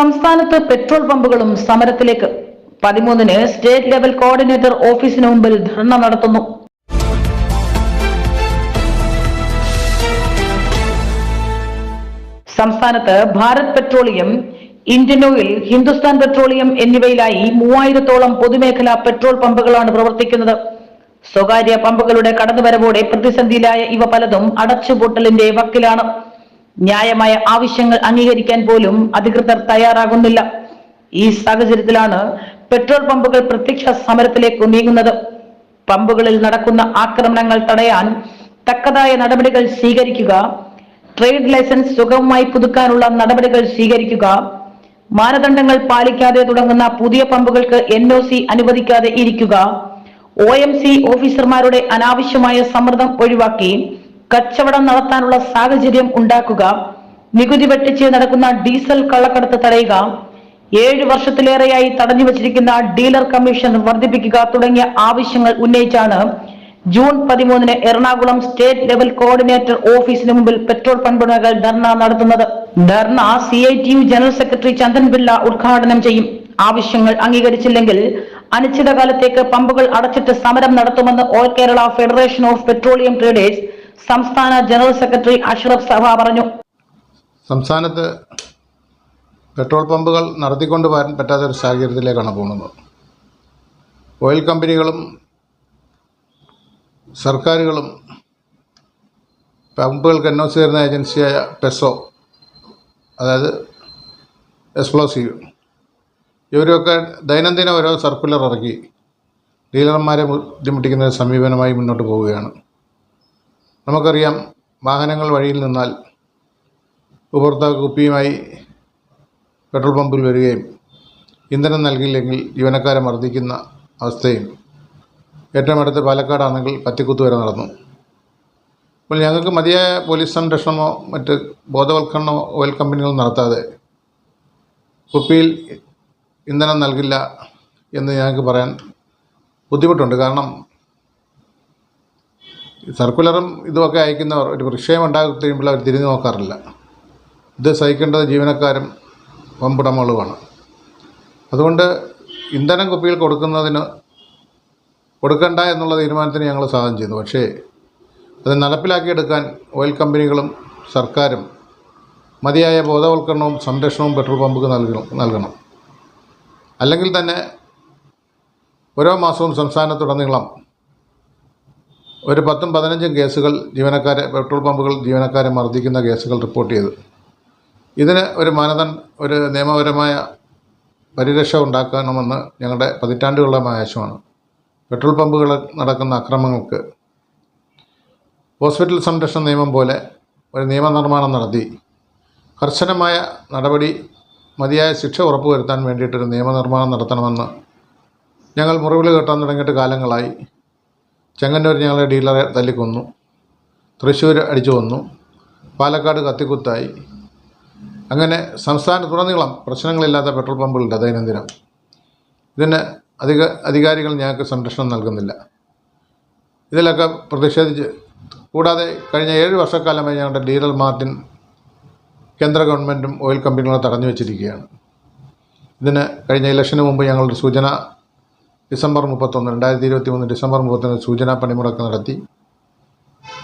സംസ്ഥാനത്ത് പെട്രോൾ പമ്പുകളും സമരത്തിലേക്ക്. പതിമൂന്നിന് സ്റ്റേറ്റ് ലെവൽ കോർഡിനേറ്റർ ഓഫീസിന് മുമ്പിൽ ധർണ നടത്തുന്നു. സംസ്ഥാനത്ത് Bharat petroleum Indian oil Hindustan petroleum എന്നിവയിലായി മൂവായിരത്തോളം പൊതുമേഖലാ പെട്രോൾ പമ്പുകളാണ് പ്രവർത്തിക്കുന്നത്. സ്വകാര്യ പമ്പുകളുടെ കടന്നുവരവോടെ പ്രതിസന്ധിയിലായ ഇവ പലതും അടച്ചുപൂട്ടലിന്റെ വക്കിലാണ്. ന്യായമായ ആവശ്യങ്ങൾ അംഗീകരിക്കാൻ പോലും അധികൃതർ തയ്യാറാകുന്നില്ല. ഈ സാഹചര്യത്തിലാണ് പെട്രോൾ പമ്പുകൾ പ്രത്യക്ഷ സമരത്തിലേക്ക് നീങ്ങുന്നത്. പമ്പുകളിൽ നടക്കുന്ന ആക്രമണങ്ങൾ തടയാൻ തക്കതായ നടപടികൾ സ്വീകരിക്കുക ട്രേഡ് ലൈസൻസ് സുഗമമായി പുതുക്കാനുള്ള നടപടികൾ സ്വീകരിക്കുക മാനദണ്ഡങ്ങൾ പാലിക്കാതെ തുടങ്ങുന്ന പുതിയ പമ്പുകൾക്ക് എൻ ഒ സി അനുവദിക്കാതെ ഇരിക്കുക ഒ എം സി ഓഫീസർമാരുടെ അനാവശ്യമായ സമ്മർദ്ദം ഒഴിവാക്കി കച്ചവടം നടത്താനുള്ള സാഹചര്യം ഉണ്ടാക്കുക നികുതി വെട്ടിച്ച് നടക്കുന്ന ഡീസൽ കള്ളക്കടത്ത് തടയുക ഏഴ് വർഷത്തിലേറെയായി തടഞ്ഞു വച്ചിരിക്കുന്ന ഡീലർ കമ്മീഷൻ വർദ്ധിപ്പിക്കുക തുടങ്ങിയ ആവശ്യങ്ങൾ ഉന്നയിച്ചാണ് ജൂൺ പതിമൂന്നിന് എറണാകുളം സ്റ്റേറ്റ് ലെവൽ കോർഡിനേറ്റർ ഓഫീസിന് മുമ്പിൽ പെട്രോൾ പമ്പുകൾ ധർണ നടത്തുന്നത്. Dharna C I T U general secretary Chandan Pillai ഉദ്ഘാടനം ചെയ്യും. ആവശ്യങ്ങൾ അംഗീകരിച്ചില്ലെങ്കിൽ അനിശ്ചിതകാലത്തേക്ക് പമ്പുകൾ അടച്ചിട്ട് സമരം നടത്തുമെന്ന് all Kerala federation of petroleum traders സംസ്ഥാന ജനറൽ സെക്രട്ടറി അഷ്റഫ് സഭ പറഞ്ഞു. സംസ്ഥാനത്ത് പെട്രോൾ പമ്പുകൾ നടത്തിക്കൊണ്ട് വരാൻ പറ്റാത്ത ഒരു സാഹചര്യത്തിലേക്കാണ് പോകുന്നത്. ഓയിൽ കമ്പനികളും സർക്കാരുകളും പമ്പുകൾക്ക് എൻ ഒ സി തരുന്ന ഏജൻസിയായ പെസോ അതായത് എക്സ്പ്ലോസീവ് ഇവരൊക്കെ ദൈനംദിന ഓരോ സർക്കുലർ ഇറക്കി. ഡീലർമാരെ ബുദ്ധിമുട്ടിക്കുന്ന സമീപനമായി മുന്നോട്ട് പോവുകയാണ്. നമുക്കറിയാം വാഹനങ്ങൾ വഴിയിൽ നിന്നാൽ ഉപഭോക്താവ് കുപ്പിയുമായി പെട്രോൾ പമ്പിൽ വരികയും ഇന്ധനം നൽകിയില്ലെങ്കിൽ ജീവനക്കാരെ മർദ്ദിക്കുന്ന അവസ്ഥയും ഏറ്റവും അടുത്ത് പാലക്കാടാണെങ്കിൽ പത്തിക്കുത്ത് വരെ നടന്നു. അപ്പോൾ ഞങ്ങൾക്ക് മതിയായ പോലീസ് സംരക്ഷണമോ മറ്റ് ബോധവൽക്കരണമോ ഓയിൽ കമ്പനികളും നടത്താതെ കുപ്പിയിൽ ഇന്ധനം നൽകില്ല എന്ന് ഞങ്ങൾക്ക് പറയാൻ ബുദ്ധിമുട്ടുണ്ട്. കാരണം സർക്കുലറും ഇതുമൊക്കെ അയക്കുന്നവർ ഒരു വിഷയം ഉണ്ടാകുമ്പോൾ അവർ തിരിഞ്ഞു നോക്കാറില്ല. ഇത് സഹിക്കേണ്ടത് ജീവനക്കാരും പമ്പുടമകളുമാണ് അതുകൊണ്ട് ഇന്ധനം കുപ്പികൾ കൊടുക്കുന്നതിന് കൊടുക്കണ്ട എന്നുള്ള തീരുമാനത്തിന് ഞങ്ങൾ സാധനം ചെയ്തു. പക്ഷേ അത് നടപ്പിലാക്കിയെടുക്കാൻ ഓയിൽ കമ്പനികളും സർക്കാരും മതിയായ ബോധവൽക്കരണവും സംരക്ഷണവും പെട്രോൾ പമ്പുകൾ നൽകണം നൽകണം. അല്ലെങ്കിൽ തന്നെ ഓരോ മാസവും സംസ്ഥാനത്തുടനീളം ഒരു പത്തും പതിനഞ്ചും കേസുകൾ ജീവനക്കാരെ പെട്രോൾ പമ്പുകൾ ജീവനക്കാരെ മർദ്ദിക്കുന്ന കേസുകൾ റിപ്പോർട്ട് ചെയ്തു. ഇതിന് ഒരു മാനദണ്ഡ ഒരു നിയമപരമായ പരിരക്ഷ ഉണ്ടാക്കണമെന്ന് ഞങ്ങളുടെ പതിറ്റാണ്ടുകളുടെ ആവശ്യമാണ്. പെട്രോൾ പമ്പുകൾ നടക്കുന്ന അക്രമങ്ങൾക്ക് ഹോസ്പിറ്റൽ സംരക്ഷണ നിയമം പോലെ ഒരു നിയമനിർമ്മാണം നടത്തി. കർശനമായ നടപടി മതിയായ ശിക്ഷ ഉറപ്പുവരുത്താൻ വേണ്ടിയിട്ടൊരു നിയമനിർമ്മാണം നടത്തണമെന്ന് ഞങ്ങൾ മുറിവിൽ കെട്ടാൻ തുടങ്ങിയിട്ട് കാലങ്ങളായി. ചെങ്ങന്നൂർ ഞങ്ങളെ ഡീലറെ തല്ലിക്കൊന്നു തൃശ്ശൂർ അടിച്ചു കൊന്നു. പാലക്കാട് കത്തിക്കുത്തായി. അങ്ങനെ സംസ്ഥാനത്തുടനീളം പ്രശ്നങ്ങളില്ലാത്ത പെട്രോൾ പമ്പുകളുണ്ട് ദൈനംദിനം. ഇതിന് അധിക അധികാരികൾ ഞങ്ങൾക്ക് സംരക്ഷണം നൽകുന്നില്ല. ഇതിലൊക്കെ പ്രതിഷേധിച്ച് കൂടാതെ കഴിഞ്ഞ ഏഴ് വർഷക്കാലമായി ഞങ്ങളുടെ ഡീലർ മാർട്ടിൻ കേന്ദ്ര ഗവൺമെന്റും ഓയിൽ കമ്പനികളും തടഞ്ഞു വെച്ചിരിക്കുകയാണ്. ഇതിന് കഴിഞ്ഞ ഇലക്ഷന് മുമ്പ് ഞങ്ങളുടെ സൂചന ഡിസംബർ മുപ്പത്തൊന്ന് രണ്ടായിരത്തി ഇരുപത്തി മൂന്ന് ഡിസംബർ മുപ്പത്തൊന്ന് സൂചനാ പണിമുടക്ക് നടത്തി.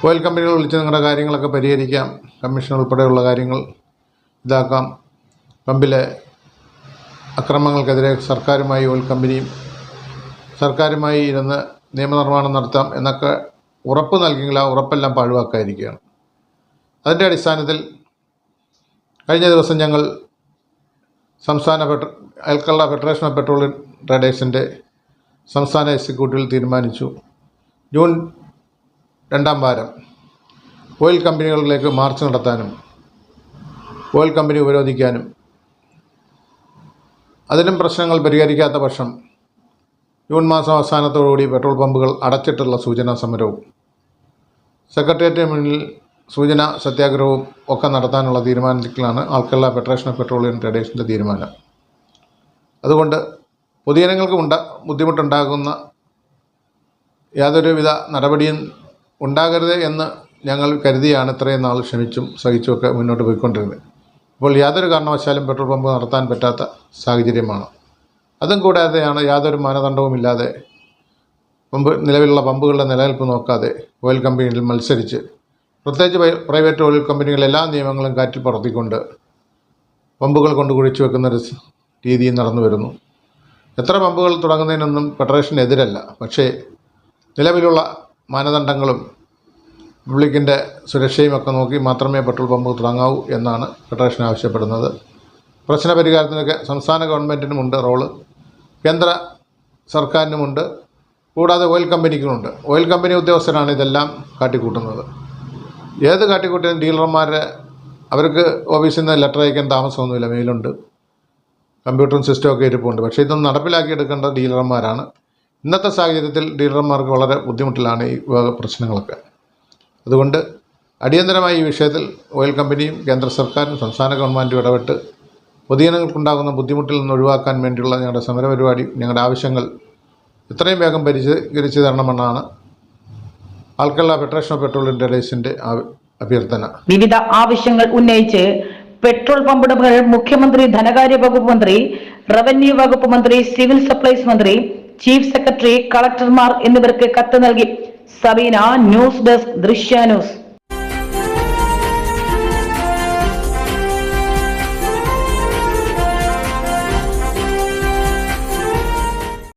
ഓയിൽ കമ്പനികൾ വിളിച്ച് നിങ്ങളുടെ കാര്യങ്ങളൊക്കെ പരിഹരിക്കാം. കമ്മീഷൻ ഉൾപ്പെടെയുള്ള കാര്യങ്ങൾ ഇതാക്കാം. പമ്പിലെ അക്രമങ്ങൾക്കെതിരെ സർക്കാരുമായി ഓയിൽ കമ്പനിയും സർക്കാരുമായി ഇരുന്ന് നിയമനിർമ്മാണം നടത്താം എന്നൊക്കെ ഉറപ്പ് നൽകിയെങ്കിൽ ആ ഉറപ്പെല്ലാം പാഴുവാക്കാതിരിക്കുകയാണ്. അതിന്റെ അടിസ്ഥാനത്തിൽ കഴിഞ്ഞ ദിവസം ഞങ്ങൾ സംസ്ഥാന പെട്രോ അയൽക്കള്ള ഫെഡറേഷൻ ഓഫ് പെട്രോളിയം ട്രേഡേഴ്സിന്റെ സംസ്ഥാന എക്സിക്യൂട്ടീവിൽ തീരുമാനിച്ചു. ജൂൺ രണ്ടാം വാരം. ഓയിൽ കമ്പനികളിലേക്ക് മാർച്ച് നടത്താനും ഓയിൽ കമ്പനി ഉപരോധിക്കാനും. അതിലും പ്രശ്നങ്ങൾ പരിഹരിക്കാത്ത പക്ഷം ജൂൺ മാസം അവസാനത്തോടുകൂടി പെട്രോൾ പമ്പുകൾ അടച്ചിട്ടുള്ള സൂചനാ സമരവും സെക്രട്ടേറിയറ്റിന് മുന്നിൽ സൂചന സത്യാഗ്രഹവും ഒക്കെ നടത്താനുള്ള തീരുമാനത്തിലാണ് ആൾക്കുള്ള ഫെഡറേഷൻ ഓഫ് പെട്രോളിയം ട്രേഡേഴ്സിന്റെ തീരുമാനം. അതുകൊണ്ട് പൊതുജനങ്ങൾക്ക് ഉണ്ട ബുദ്ധിമുട്ടുണ്ടാകുന്ന യാതൊരുവിധ നടപടിയും ഉണ്ടാകരുത് എന്ന് ഞങ്ങൾ കരുതിയാണ് ഇത്രയും നാൾ ക്ഷമിച്ചും സഹിച്ചുമൊക്കെ മുന്നോട്ട് പോയിക്കൊണ്ടിരുന്നത്. ഇപ്പോൾ യാതൊരു കാരണവശാലും പെട്രോൾ പമ്പ് നടത്താൻ പറ്റാത്ത സാഹചര്യമാണ്. അതും കൂടാതെയാണ് യാതൊരു മാനദണ്ഡവുമില്ലാതെ പമ്പ് നിലവിലുള്ള പമ്പുകളുടെ നിലനിൽപ്പ് നോക്കാതെ ഓയിൽ കമ്പനികളിൽ മത്സരിച്ച് പ്രത്യേകിച്ച് പ്രൈവറ്റ് ഓയിൽ കമ്പനികൾ എല്ലാ നിയമങ്ങളും കാറ്റിൽ പറത്തിക്കൊണ്ട് പമ്പുകൾ കൊണ്ട് കുഴിച്ചു വെക്കുന്നൊരു രീതിയും നടന്നു വരുന്നു. എത്ര പമ്പുകൾ തുടങ്ങുന്നതിനൊന്നും ഫെഡറേഷനെതിരല്ല. പക്ഷേ നിലവിലുള്ള മാനദണ്ഡങ്ങളും പബ്ലിക്കിന്റെ സുരക്ഷയും ഒക്കെ നോക്കി മാത്രമേ പെട്രോൾ പമ്പ് തുടങ്ങാവൂ എന്നാണ് ഫെഡറേഷൻ ആവശ്യപ്പെടുന്നത്. പ്രശ്ന പരിഹാരത്തിനൊക്കെ സംസ്ഥാന ഗവൺമെന്റിനുമുണ്ട് റോൾ. കേന്ദ്ര സർക്കാരിനുമുണ്ട് കൂടാതെ ഓയിൽ കമ്പനിക്കുമുണ്ട് ഓയിൽ കമ്പനി ഉദ്യോഗസ്ഥരാണ് ഇതെല്ലാം കാട്ടിക്കൂട്ടുന്നത്. ഏത് കാട്ടിക്കൂട്ടിയും ഡീലർമാരെ അവർക്ക് ഓഫീസിൽ നിന്ന് ലെറ്റർ അയക്കാൻ താമസമൊന്നുമില്ല. മെയിലുണ്ട്. കമ്പ്യൂട്ടറും സിസ്റ്റം ഒക്കെ ഇരിപ്പുണ്ട്. പക്ഷേ ഇതൊന്നും നടപ്പിലാക്കിയെടുക്കേണ്ട ഡീലർമാരാണ്. ഇന്നത്തെ സാഹചര്യത്തിൽ ഡീലർമാർക്ക് വളരെ ബുദ്ധിമുട്ടിലാണ് ഈ വക പ്രശ്നങ്ങളൊക്കെ. അതുകൊണ്ട് അടിയന്തരമായി ഈ വിഷയത്തിൽ ഓയിൽ കമ്പനിയും കേന്ദ്ര സർക്കാരും സംസ്ഥാന ഗവൺമെന്റും ഇടപെട്ട് പൊതുജനങ്ങൾക്കുണ്ടാകുന്ന ബുദ്ധിമുട്ടിൽ നിന്ന് ഒഴിവാക്കാൻ വേണ്ടിയുള്ള ഞങ്ങളുടെ സമരപരിപാടി ഞങ്ങളുടെ ആവശ്യങ്ങൾ എത്രയും വേഗം പരിഷ്കരിച്ചു തരണമെന്നാണ് ആൽക്കള്ള ഫെഡറേഷൻ ഓഫ് പെട്രോളിയം ഡീലേഴ്സിന്റെ അഭ്യർത്ഥന. വിവിധ ആവശ്യങ്ങൾ ഉന്നയിച്ച് പെട്രോൾ പമ്പ് ഉടമകൾ മുഖ്യമന്ത്രി ധനകാര്യ വകുപ്പ് മന്ത്രി റവന്യൂ വകുപ്പ് മന്ത്രി സിവിൽ സപ്ലൈസ് മന്ത്രി ചീഫ് സെക്രട്ടറി കളക്ടർമാർ എന്നിവർക്ക് കത്ത് നൽകി. Sabina news desk Drishya news.